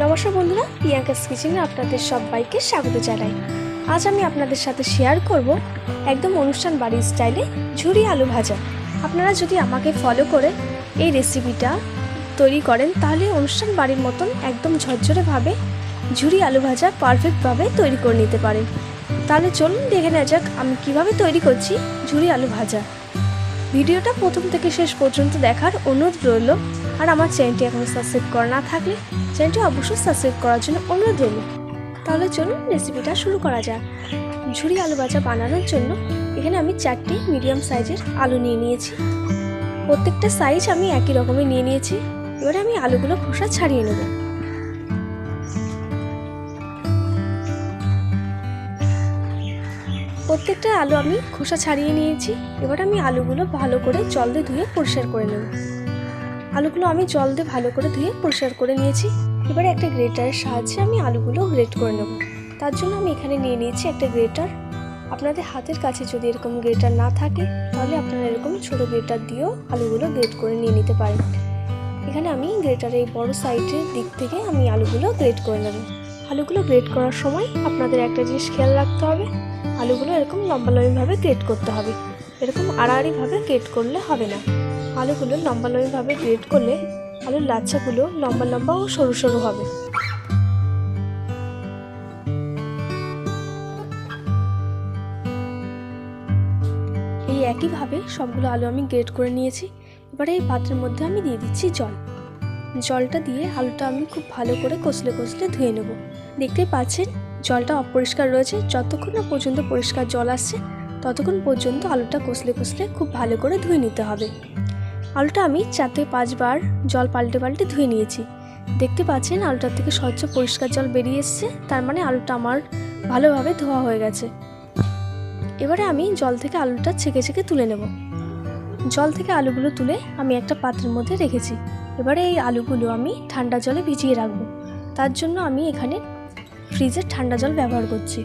নমস্কার বন্ধুরা, প্রিয়াঙ্কাস কিচেনে আপনাদের সবাইকে স্বাগত জানাই। আজ আমি আপনাদের সাথে শেয়ার করব একদম অনুষ্ঠান বাড়ির স্টাইলে ঝুরি আলু ভাজা। আপনারা যদি আমাকে ফলো করে এই রেসিপিটা তৈরি করেন, তাহলে অনুষ্ঠান বাড়ির মতন একদম ঝরঝরেভাবে ঝুরি আলু ভাজা পারফেক্টভাবে তৈরি করে নিতে পারেন। তাহলে চলুন দেখে নেওয়া যাক আমি কীভাবে তৈরি করছি ঝুরি আলু ভাজা। ভিডিওটা প্রথম থেকে শেষ পর্যন্ত দেখার অনুরোধ রইল। আর আমার চ্যানেলটি এখন সাবস্ক্রাইব করা না থাকলে চ্যানেলটি অবশ্যই সাবস্ক্রাইব করার জন্য অনুরোধ রইল। তাহলে চলুন রেসিপিটা শুরু করা যাক। ঝুরি আলু ভাজা বানানোর জন্য এখানে আমি চারটি মিডিয়াম সাইজের আলু নিয়ে নিয়েছি। প্রত্যেকটা সাইজ আমি একই রকমের নিয়ে নিয়েছি। এবারে আমি আলুগুলো খোসা ছাড়িয়ে নেব। প্রত্যেকটা আলু আমি খোসা ছাড়িয়ে নিয়েছি। এবার আমি আলুগুলো ভালো করে জল দিয়ে ধুয়ে পরিষ্কার করে নেব। আলুগুলো আমি জল দিয়ে ভালো করে ধুয়ে পরিষ্কার করে নিয়েছি। এবারে একটা গ্রেটারের সাহায্যে আমি আলুগুলো গ্রেট করে নেব। তার জন্য আমি এখানে নিয়ে নিয়েছি একটা গ্রেটার। আপনাদের হাতের কাছে যদি এরকম গ্রেটার না থাকে, তাহলে আপনারা এরকম ছোটো গ্রেটার দিয়েও আলুগুলো গ্রেট করে নিয়ে নিতে পারেন। এখানে আমি গ্রেটারের এই বড় সাইডের দিক থেকে আমি আলুগুলো গ্রেট করে নেব। আলুগুলো গ্রেট করার সময় আপনাদের একটা জিনিস খেয়াল রাখতে হবে। আলুগুলো এরকম লম্বা লম্বিভাবে গ্রেট করতে হবে। এরকম আড়াআড়িভাবে গ্রেট করলে হবে না। আলুগুলো লম্বা লম্বিভাবে গ্রেট করলে আলুর লাচ্ছাগুলো লম্বা লম্বা ও সরু সরু হবে। এই একইভাবে সবগুলো আলু আমি গ্রেট করে নিয়েছি। এবারে এই পাত্রের মধ্যে আমি দিয়ে দিচ্ছি জল। জলটা দিয়ে আলুটা আমি খুব ভালো করে কষলে কষলে ধুয়ে নেব। দেখতেই পাচ্ছেন? জলটা অপরিষ্কার রয়েছে। যতক্ষণ না পর্যন্ত পরিষ্কার জল আসছে, ততক্ষণ পর্যন্ত আলুটা কষলে কষলে খুব ভালো করে ধুয়ে নিতে হবে। আলুটা আমি চার থেকে পাঁচবার জল পাল্টে পাল্টে ধুয়ে নিয়েছি। দেখতে পাচ্ছেন আলুটার থেকে স্বচ্ছ পরিষ্কার জল বেরিয়ে এসছে, তার মানে আলুটা আমার ভালোভাবে ধোয়া হয়ে গেছে। এবারে আমি জল থেকে আলুটা ছেঁকে ছেঁকে তুলে নেব। জল থেকে আলুগুলো তুলে আমি একটা পাত্রের মধ্যে রেখেছি। এবারে এই আলুগুলো আমি ঠান্ডা জলে ভিজিয়ে রাখব। তার জন্য আমি এখানে ফ্রিজের ঠান্ডা জল ব্যবহার করছি।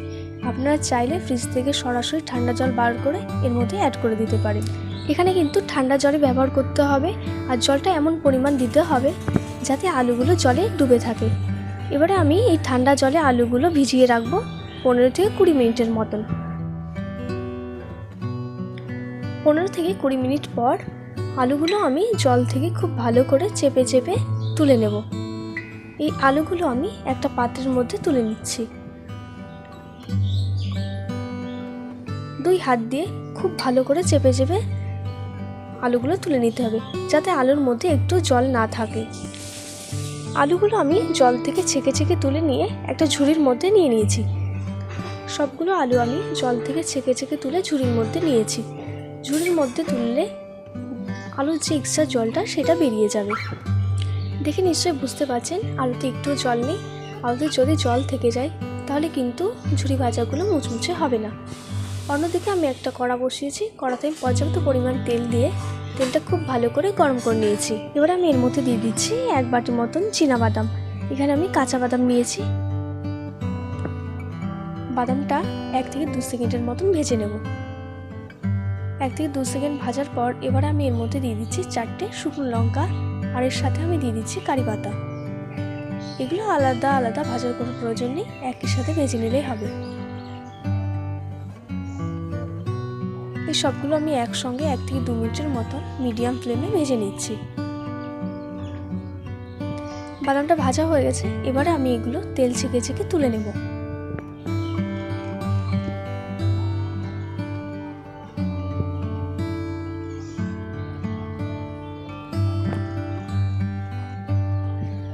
আপনারা চাইলে ফ্রিজ থেকে সরাসরি ঠান্ডা জল বার করে এর মধ্যে অ্যাড করে দিতে পারেন। এখানে কিন্তু ঠান্ডা জলে ব্যবহার করতে হবে আর জলটা এমন পরিমাণ দিতে হবে যাতে আলুগুলো জলে ডুবে থাকে। এবারে আমি এই ঠান্ডা জলে আলুগুলো ভিজিয়ে রাখব পনেরো থেকে কুড়ি মিনিটের মতন। পনেরো থেকে কুড়ি মিনিট পর আলুগুলো আমি জল থেকে খুব ভালো করে চেপে চেপে তুলে নেব। এই আলুগুলো আমি একটা পাত্রের মধ্যে তুলে নিচ্ছি। দুই হাত দিয়ে খুব ভালো করে চেপে চেপে আলুগুলো তুলে নিতে হবে, যাতে আলুর মধ্যে একটু জল না থাকে। আলুগুলো আমি জল থেকে ছেঁকে ছেঁকে তুলে নিয়ে একটা ঝুড়ির মধ্যে নিয়ে নিয়েছি। সবগুলো আলু আমি জল থেকে ছেঁকে ছেঁকে তুলে ঝুড়ির মধ্যে নিয়েছি। ঝুড়ির মধ্যে তুললে আলুর যে এক্সট্রা জলটা সেটা বেরিয়ে যাবে। দেখে নিশ্চয়ই বুঝতে পারছেন, আলুতে একটু জল নেই। আলুতে যদি জল থেকে যায়, তাহলে কিন্তু ঝুড়ি ভাজাগুলো মুচমুচে হবে না। অন্যদিকে আমি একটা কড়া বসিয়েছি, কড়াতে আমি পর্যাপ্ত পরিমাণ তেল দিয়ে তেলটা খুব ভালো করে গরম করে নিয়েছি। এবার আমি এর মধ্যে দিয়ে দিচ্ছি এক বাটি মতন বাদাম এখানে আমি কাঁচা বাদাম নিয়েছি। বাদামটা এক থেকে দু সেকেন্ডের মতন ভেজে নেব। এক থেকে দু সেকেন্ড ভাজার পর এবার আমি এর মধ্যে দিয়ে দিচ্ছি চারটে শুকনো লঙ্কা। আর এর সাথে আমি দিয়ে দিচ্ছি কারি পাতা। এগুলো আলাদা আলাদা ভাজার কোনো প্রয়োজন নেই, একই সাথে ভেজে নিলেই হবে। এই সবগুলো আমি একসঙ্গে এক থেকে দু মিনিটের মতন মিডিয়াম ফ্লেমে ভেজে নিচ্ছি। বাদামটা ভাজা হয়ে গেছে, এবারে আমি এগুলো তেল ছেঁকে ছেঁকে তুলে নেব।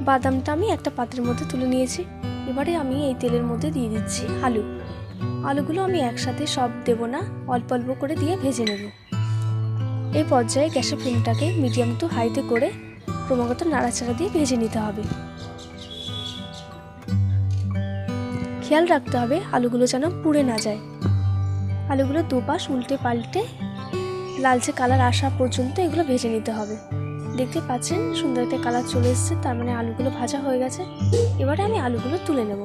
বাদামটা আমি একটা পাত্রের মধ্যে তুলে নিয়েছি। এবারে আমি এই তেলের মধ্যে দিয়ে দিচ্ছি আলু। আলুগুলো আমি একসাথে সব দেব না, অল্প অল্প করে দিয়ে ভেজে নেব। এই পর্যায়ে গ্যাসের ফ্লেমটাকে মিডিয়াম টু হাইতে করে ক্রমাগত নাড়াচাড়া দিয়ে ভেজে নিতে হবে। খেয়াল রাখতে হবে আলুগুলো যেন পুড়ে না যায়। আলুগুলো দুপাশ উল্টে পাল্টে লালচে কালার আসা পর্যন্ত এগুলো ভেজে নিতে হবে। দেখতে পাচ্ছেন, সুন্দর একটা কালার চলে এসছে, তার মানে আলুগুলো ভাজা হয়ে গেছে। এবারে আমি আলুগুলো তুলে নেব।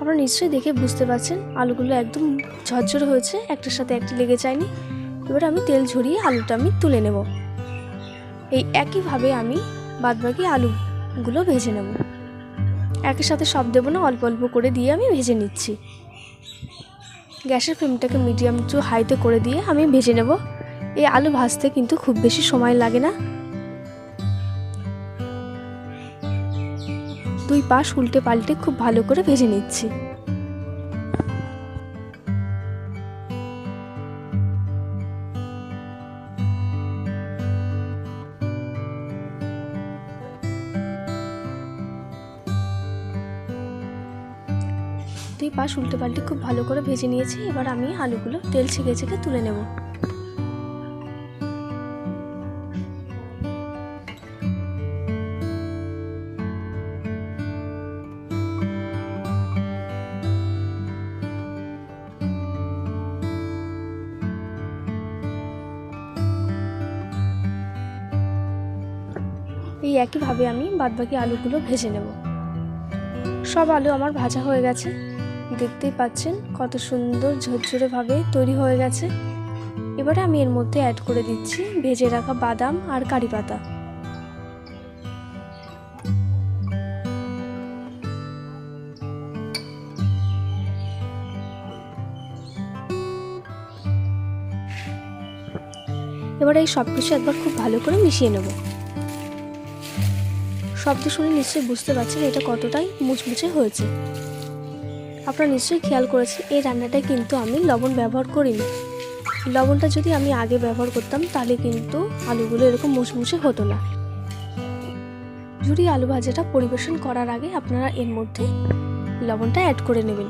আপনারা নিশ্চয়ই দেখে বুঝতে পারছেন, আলুগুলো একদম ঝরঝর হয়েছে, একটার সাথে একটা লেগে যায়নি। এবার আমি তেল ঝরিয়ে আলুটা আমি তুলে নেব। এই একইভাবে আমি বাদবাকি আলুগুলো ভেজে নেব। একের সাথে সব দেবো না, অল্প অল্প করে দিয়ে আমি ভেজে নিচ্ছি। গ্যাসের ফ্লেমটাকে মিডিয়াম টু হাইতে করে দিয়ে আমি ভেজে নেব। এই আলু ভাজতে কিন্তু খুব বেশি সময় লাগে না। দুই পাশ উল্টে পাল্টে খুব ভালো করে ভেজে নিচ্ছি। দুই পাশ উল্টে পাল্টে খুব ভালো করে ভেজে নিয়েছি। এবার আমি আলুগুলো তেল ছেঁকে ছেঁকে তুলে নেব। এই একইভাবে আমি বাদবাকি আলুগুলো ভেজে নেব। সব আলু আমার ভাজা হয়ে গেছে। দেখতেই পাচ্ছেন কত সুন্দর ঝরঝরেভাবে তৈরি হয়ে গেছে। এবারে আমি এর মধ্যে অ্যাড করে দিচ্ছি ভেজে রাখা বাদাম আর কারি পাতা। এবারে এই সব কিছু একবার খুব ভালো করে মিশিয়ে নেব। শব্দ শুনে নিশ্চয়ই বুঝতে পারছেন এটা কতটাই মুচমুচে হয়েছে। আপনারা নিশ্চয়ই খেয়াল করেছেন, এই রান্নাটায় কিন্তু আমি লবণ ব্যবহার করিনি। লবণটা যদি আমি আগে ব্যবহার করতাম, তাহলে কিন্তু আলুগুলো এরকম মুচমুচে হতো না। ঝুরি আলু ভাজাটা পরিবেশন করার আগে আপনারা এর মধ্যে লবণটা অ্যাড করে নেবেন।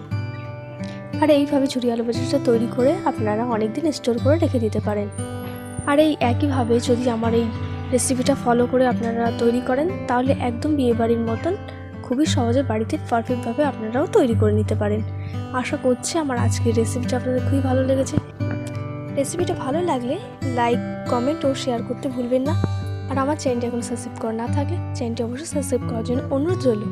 আর এইভাবে ঝুরি আলু ভাজাটা তৈরি করে আপনারা অনেকদিন স্টোর করে রেখে দিতে পারেন। আর এই একইভাবে যদি আমার এই রেসিপিটা ফলো করে আপনারা তৈরি করেন, তাহলে একদম বিয়েবাড়ির মতন খুবই সহজে বাড়িতে পারফেক্টভাবে আপনারাও তৈরি করে নিতে পারেন। আশা করছি আমার আজকের রেসিপিটা আপনাদের খুবই ভালো লেগেছে। রেসিপিটা ভালো লাগলে লাইক কমেন্ট ও শেয়ার করতে ভুলবেন না। আর আমার চ্যানেলটি এখন সাবস্ক্রাইব করা না থাকলে চ্যানেলটি অবশ্যই সাবস্ক্রাইব করার জন্য অনুরোধ রইল।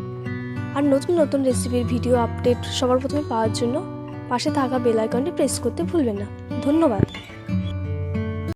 আর নতুন নতুন রেসিপির ভিডিও আপডেট সবার প্রথমে পাওয়ার জন্য পাশে থাকা বেল আইকনটি প্রেস করতে ভুলবেন না। ধন্যবাদ।